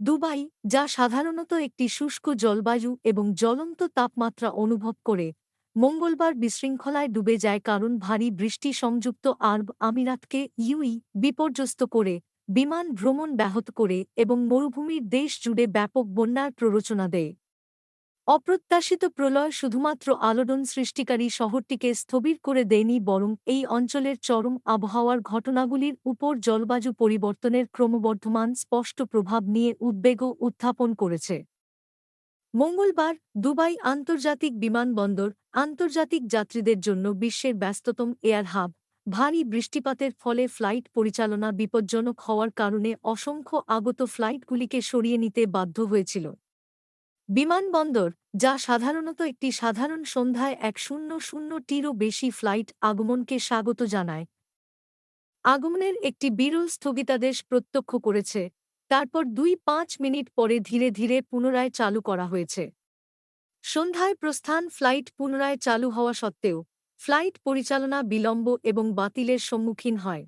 Dubai, যা সাধারণত একটি শুষ্ক জলবায়ু এবং জ্বলন্ত তাপমাত্রা অনুভব করে, মঙ্গলবার বিশৃঙ্খলায় ডুবে যায় কারণ ভারী বৃষ্টি সংযুক্ত আরব আমিরাতকে ইউই বিপর্যস্ত করে, বিমান ভ্রমণ ব্যাহত করে এবং মরুভূমির দেশ জুড়ে ব্যাপক বন্যার প্ররোচনা দেয়। অপ্রত্যাশিত প্রলয় শুধুমাত্র আলোড়ন সৃষ্টিকারী শহরটিকে স্থবির করে দেয়নি, বরং এই অঞ্চলের চরম আবহাওয়ার ঘটনাগুলির উপর জলবায়ু পরিবর্তনের ক্রমবর্ধমান স্পষ্ট প্রভাব নিয়ে উদ্বেগও উত্থাপন করেছে। মঙ্গলবার দুবাই আন্তর্জাতিক বিমানবন্দর আন্তর্জাতিক যাত্রীদের জন্য বিশ্বের ব্যস্ততম এয়ার হাব, ভারী বৃষ্টিপাতের ফলে ফ্লাইট পরিচালনা বিপজ্জনক হওয়ার কারণে অসংখ্য আগত ফ্লাইটগুলিকে সরিয়ে নিতে বাধ্য হয়েছিল। বিমানবন্দর যা সাধারণত একটি সাধারণ সন্ধ্যায় এক শূন্য শূন্যটিরও বেশি ফ্লাইট আগমনকে স্বাগত জানায়। আগমনের একটি বিরল স্থগিতাদেশ প্রত্যক্ষ করেছে, তারপর দুই পাঁচ মিনিট পরে ধীরে ধীরে পুনরায় চালু করা হয়েছে। সন্ধ্যায় প্রস্থান ফ্লাইট পুনরায় চালু হওয়া সত্ত্বেও, ফ্লাইট পরিচালনা বিলম্ব এবং বাতিলের সম্মুখীন হয়।